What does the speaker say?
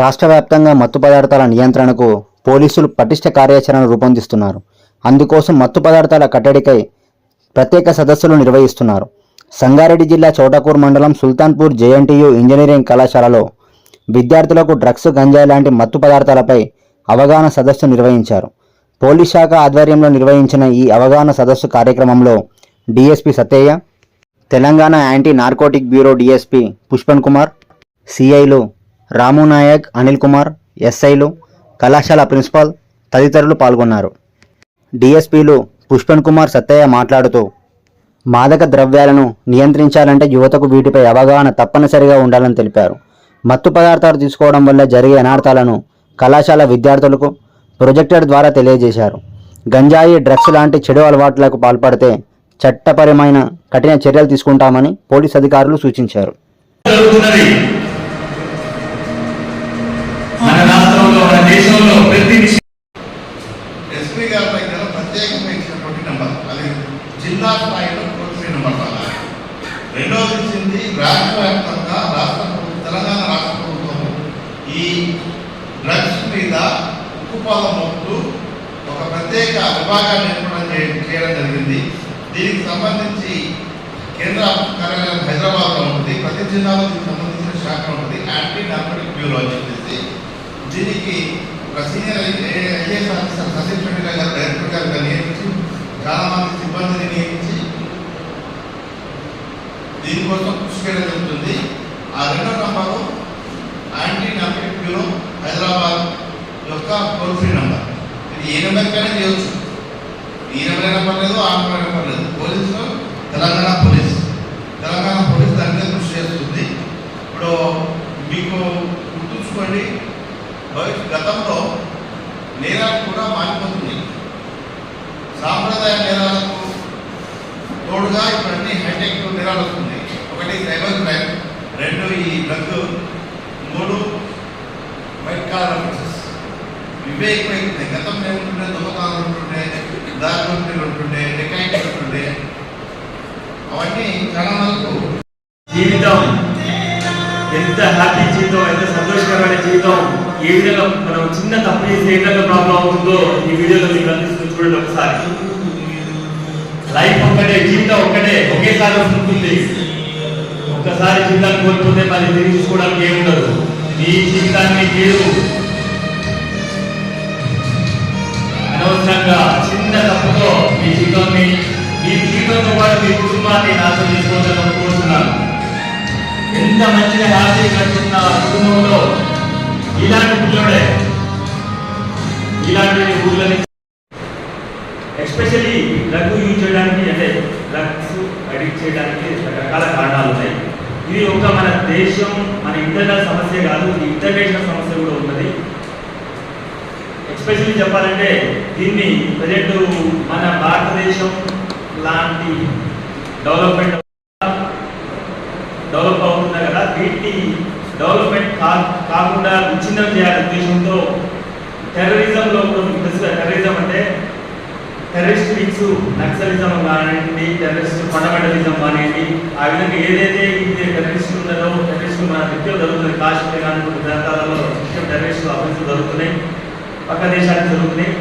రాష్ట్ర వ్యాప్తంగా మత్తు పదార్థాల నియంత్రణకు పోలీసులు పటిష్ట కార్యాచరణ రూపొందిస్తున్నారు. అందుకోసం మత్తు పదార్థాల కట్టడికై ప్రత్యేక సదస్సులు నిర్వహిస్తున్నారు. సంగారెడ్డి జిల్లా చోటకూర్ మండలం సుల్తాన్పూర్ జేఎన్టీయు ఇంజనీరింగ్ కళాశాలలో విద్యార్థులకు డ్రగ్స్ గంజాయి లాంటి మత్తు పదార్థాలపై అవగాహన సదస్సు నిర్వహించారు. పోలీస్ శాఖ ఆధ్వర్యంలో నిర్వహించిన ఈ అవగాహన సదస్సు కార్యక్రమంలో DSP Sattaiah Telangana anti narcotic bureau DSP Pushpan Kumar సిఐలు Ramu Naik Anil Kumar ఎస్ఐలు కళాశాల ప్రిన్సిపాల్ తదితరులు పాల్గొన్నారు. డిఎస్పీలు పుష్పన్ కుమార్ సత్తయ్య మాట్లాడుతూ మాదక ద్రవ్యాలను నియంత్రించాలంటే యువతకు వీటిపై అవగాహన తప్పనిసరిగా ఉండాలని తెలిపారు. మత్తు పదార్థాలు తీసుకోవడం వల్ల జరిగే అనార్థాలను కళాశాల విద్యార్థులకు ప్రొజెక్టర్ ద్వారా తెలియజేశారు. గంజాయి డ్రగ్స్ లాంటి చెడు అలవాట్లకు పాల్పడితే చట్టపరమైన కఠిన చర్యలు తీసుకుంటామని పోలీస్ అధికారులు సూచించారు జరుగుతున్నది మన రాష్ట్రంలో మన దేశంలో ప్రతి విషయం ఎస్పీ గారి దగ్గర ప్రత్యేకంగా ఇచ్చినటువంటి నెంబర్ అది జిల్లా స్థాయిలో టోల్ ఫ్రీ నెంబర్ రెండవది ఇచ్చింది రాష్ట్ర వ్యాప్తంగా రాష్ట్ర ప్రభుత్వం తెలంగాణ రాష్ట్ర ప్రభుత్వం ఈ డ్రగ్స్ మీద ఉక్కుపాదం మోపుతూ ఒక ప్రత్యేక విభాగాన్ని ఏర్పాటు చేయడం జరిగింది దీనికి సంబంధించి కేంద్ర కార్యాలయం హైదరాబాద్లో ఉంటుంది ప్రతి జిల్లాలో దీనికి సంబంధించిన శాఖ ఉంటుంది యాంటీ నార్కోటిక్ బ్యూరో అని చెప్పేసి దీనికి ఒక senior IAS officer Satish Reddy గారు డైరెక్టర్ గారు నియమించి చాలా మంది సిబ్బందిని నియమించి దీనికోసం కృషి చేయడం జరుగుతుంది. ఆ రెండో number anti narcotic bureau Hyderabad యొక్క టోల్ ఫ్రీ నంబర్. ఇది ఏ నెంబర్కైనా చేయవచ్చు ఈ నెంబర్ అయినా పర్లేదు ఆ నెంబర్ నెంబర్ లేదు. పోలీసులో తెలంగాణ పోలీస్. తెలంగాణ పోలీస్ దాని మీద కృషి చేస్తుంది. ఇప్పుడు మీకు గుర్తుంచుకోండి భవిష్యత్ గతంలో నేరాలు కూడా మారిపోతుంది ఇవే ఎక్కువైతున్నాయి గతంలో ఏముంటుండే దొంగతనాలు ఉంటుండే దారులు ఉంటుండే డెకాయిటీ ఉంటుండే. అవన్నీ చాలా వరకు జీవితం ఎంత హ్యాపీ జీవితం ఎంత సంతోషకరమైన జీవితం ఏ విధంగా మనం చిన్న తప్పు చేసి ఏ విధంగా ప్రాబ్లం అవుతుందో ఈ వీడియోలో మీకు అందిస్తుంది చూడండి ఒకసారి. లైఫ్ ఒక్కటే జీవితం ఒక్కటే ఒకేసారి వస్తుంది ఒక్కసారి జీవితాన్ని కోల్పోతే మళ్ళీ తిరిగి చూసుకోవడానికి ఏముండదు. మీ జీవితాన్ని మీరు జీవితాన్ని మీ జీవితంతో పాటు మీ కుటుంబాన్ని నాశనం చేసుకోవాలని కోరుతున్నాను ఎంత మంచిగా హ్యాపీ కట్టున్న కుటుంబంలో ఇలాంటి పిల్లడే ఇలాంటి ఊళ్ళని ఎస్పెషల్లీ డ్రగ్ యూజ్ చేయడానికి అంటే డ్రగ్స్ అడిక్ట్ చేయడానికి రకరకాల కారణాలు ఉన్నాయి. ఇది ఒక మన దేశం మన ఇంటర్నల్ సమస్య కాదు ఇది ఇంటర్నేషనల్ సమస్య కూడా ఉన్నది. ఎస్పెషల్లీ చెప్పాలంటే దీన్ని ప్రజెంట్ మన భారతదేశం లాంటి డెవలప్మెంట్ డెవలప్ అవుతుంది కదా? వీటిని డెవలప్మెంట్ కా కాకుండా విచ్ఛిన్నం చేయాలనే ఉద్దేశంతో టెర్రరిజంలో కూడా మీకు టెర్రరిజం అంటే టెర్రరిస్ట్ వింగ్స్ నక్సలిజం కానివ్వండి టెర్రరిస్ట్ ఫండమెంటలిజం కానివ్వండి ఆ విధంగా ఏదైతే ఇది టెర్రరిస్ట్ ఉన్నదో టెర్రరిస్ట్ మన నిత్యం జరుగుతుంది కాశ్మీర్ కానీ కొన్ని ప్రాంతాలలో నిత్యం టెర్రరిస్ట్ అభివృద్ధి జరుగుతున్నాయి. పక్క దేశానికి జరుగుతున్నాయి